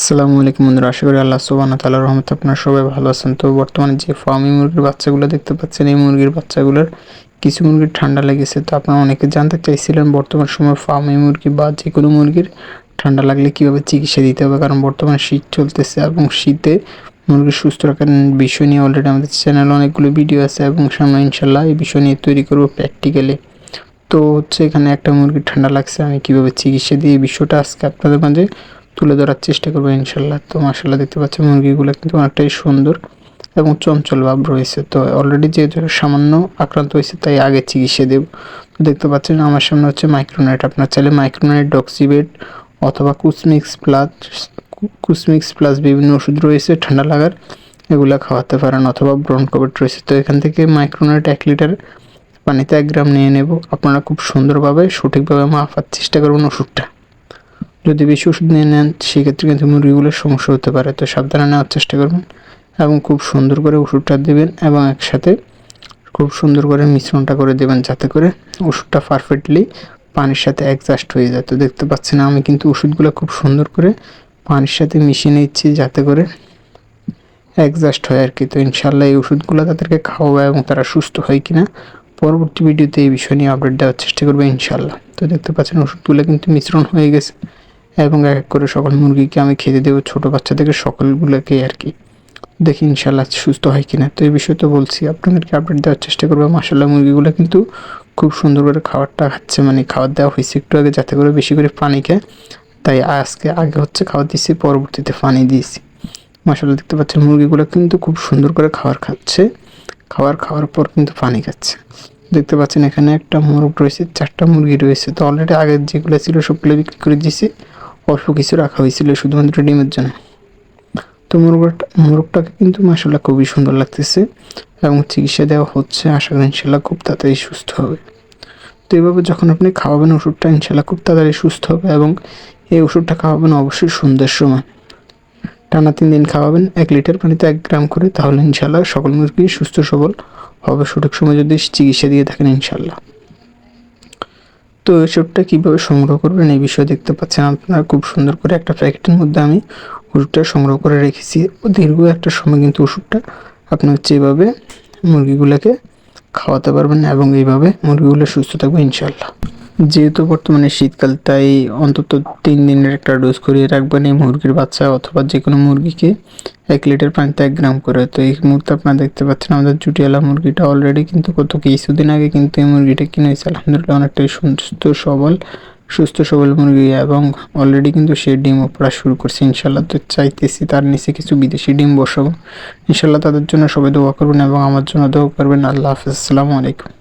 আসসালামু আলাইকুম বন্ধুরা, আশা করি আল্লাহ সুবাহ তাল্লাহ রহমত আপনারা সবাই ভালো আছেন। তো বর্তমানে যে ফার্মি মুরগির বাচ্চাগুলো দেখতে পাচ্ছেন, এই মুরগির বাচ্চাগুলোর কিছু মুরগির ঠান্ডা লেগেছে। তো আপনারা অনেকে জানতে চাইছিলেন বর্তমান সময় ফার্মি মুরগি বা যে কোনো মুরগির ঠান্ডা লাগলে কীভাবে চিকিৎসা দিতে হবে, কারণ বর্তমানে শীত চলতেছে এবং শীতে মুরগি সুস্থ রাখার বিষয় নিয়ে অলরেডি আমাদের চ্যানেলে অনেকগুলো ভিডিও আছে এবং সামনে ইনশাল্লাহ এই বিষয় নিয়ে তৈরি করব প্র্যাকটিক্যালি তো হচ্ছে এখানে একটা মুরগির ঠান্ডা লাগছে, আমি কীভাবে চিকিৎসা দিই এই বিষয়টা আজকে আপনাদের মাঝে তুলে ধরার চেষ্টা করব, ইনশাল্লাহ। তো মাসাল্লাহ দেখতে পাচ্ছেন মুরগিগুলো কিন্তু অনেকটাই সুন্দর এবং চঞ্চল ভাব রয়েছে। তো অলরেডি যেহেতু সামান্য আক্রান্ত হয়েছে, তাই আগে চিকিৎসা দেব। দেখতে পাচ্ছেন, আমার সামনে হচ্ছে মাইক্রোনাইট আপনার চাইলে মাইক্রোনাইট ডক্সিবেট অথবা কুসমিক্স প্লাস কুসমিক্স প্লাস বিভিন্ন ওষুধ রয়েছে, ঠান্ডা লাগার, এগুলো খাওয়াতে পারেন অথবা ব্রন ব্রনকোভেট রয়েছে। তো এখান থেকে মাইক্রোনাইট এক লিটার পানিতে এক গ্রাম নিয়ে নেব। আপনারা খুব সুন্দরভাবে, সঠিকভাবে মাফার চেষ্টা করবেন ওষুধটা। যদি বেশি ওষুধ নিয়ে নেন, সেক্ষেত্রে কিন্তু মুরগিগুলোর সমস্যা হতে পারে। তো সাবধানে নেওয়ার চেষ্টা করবেন এবং খুব সুন্দর করে ওষুধটা দেবেন এবং একসাথে খুব সুন্দর করে মিশ্রণটা করে দেবেন যাতে করে ওষুধটা পারফেক্টলি পানির সাথে অ্যাডজাস্ট হয়ে যায়। তো দেখতে পাচ্ছেন, আমি কিন্তু ওষুধগুলো খুব সুন্দর করে পানির সাথে মিশিয়ে নিচ্ছি যাতে করে অ্যাডজাস্ট হয় আর কি। তো ইনশাল্লাহ এই ওষুধগুলো তাদেরকে খাওয়াবে এবং তারা সুস্থ হয় কিনা পরবর্তী ভিডিওতে এই বিষয় নিয়ে আপডেট দেওয়ার চেষ্টা করবে ইনশাল্লাহ তো দেখতে পাচ্ছেন, ওষুধগুলো কিন্তু মিশ্রণ হয়ে গেছে। এবং এক এক করে সকল মুরগিকে আমি খেতে দেবো ছোটো বাচ্চা থেকে সকলগুলোকে আর কি। দেখি ইনশাল্লাহ সুস্থ হয় কিনা। তো এই বিষয়ে তো বলছি, আপনাদেরকে আপডেট দেওয়ার চেষ্টা করব। মাসাল্লাহ মুরগিগুলো কিন্তু খুব সুন্দর করে খাবারটা খাচ্ছে মানে খাবার দেওয়া হয়েছে একটু আগে যাতে করে বেশি করে পানি খায়। তাই আজকে আগে হচ্ছে খাবার দিয়েছি, পরবর্তীতে পানি দিয়েছি। মাসাল্লাহ দেখতে পাচ্ছেন মুরগিগুলো কিন্তু খুব সুন্দর করে খাবার খাচ্ছে। খাবার খাওয়ার পর কিন্তু পানি খাচ্ছে। দেখতে পাচ্ছেন এখানে একটা মোরগ রয়েছে, চারটা মুরগি রয়েছে। তো অলরেডি আগের যেগুলো ছিল সবগুলো বিক্রি করে দিয়েছি। অল্প কিছু রাখা হয়েছিল শুধুমাত্র ডিমের জন্য। তো মুরগটা, মোরগটাকে কিন্তু মাসাল্লাহ খুবই সুন্দর লাগতেছে এবং চিকিৎসা দেওয়া হচ্ছে। আশা করি ইনশাল্লাহ খুব তাড়াতাড়ি সুস্থ হবে। তো এইভাবে যখন আপনি খাওয়াবেন ওষুধটা ইনশাল্লাহ খুব তাড়াতাড়ি সুস্থ হবে এবং এই ওষুধটা খাওয়াবেন অবশ্যই সন্ধ্যের সময়। টানা তিন দিন খাওয়াবেন, এক লিটার পানিতে এক গ্রাম করে, তাহলে ইনশাল্লাহ সকল মুরগি সুস্থ সবল হবে। সঠিক সময় যদি চিকিৎসা দিয়ে থাকেন ইনশাল্লাহ তো এসবটা কীভাবে সংগ্রহ করবেন এই বিষয়ে দেখতে পাচ্ছেন আপনারা খুব সুন্দর করে একটা প্যাকেটের মধ্যে আমি ওষুধটা সংগ্রহ করে রেখেছি। দীর্ঘ একটা সময় কিন্তু ওষুধটা আপনি হচ্ছে এইভাবে মুরগিগুলোকে খাওয়াতে পারবেন এবং এইভাবে মুরগিগুলো সুস্থ থাকবে ইনশাল্লাহ যেহেতু বর্তমানে শীতকাল, তাই অন্তত তিন দিনের একটা ডোজ করিয়ে রাখবেন এই মুরগির বাচ্চা অথবা যে কোনো মুরগিকে এক লিটার পানিতে এক গ্রাম করে। তো এই মুহূর্তে আপনারা দেখতে পাচ্ছেন আমাদের জুটিয়ালা মুরগিটা অলরেডি কিন্তু কত কিছুদিন আগে কিন্তু এই মুরগিটা কিনে হয়েছে আলহামদুলিল্লাহ অনেকটাই সুস্থ, সবল সুস্থ, সবল মুরগি এবং অলরেডি কিন্তু সে ডিম পড়া শুরু করছে। ইনশাল্লাহ তো চাইতেছি তার নিচে কিছু বিদেশি ডিম বসাবো। ইনশাল্লাহ তাদের জন্য সবাই দোয়া করবেন এবং আমার জন্য দোয়া করবেন। আল্লাহ হাফিজ। আসসালামু আলাইকুম।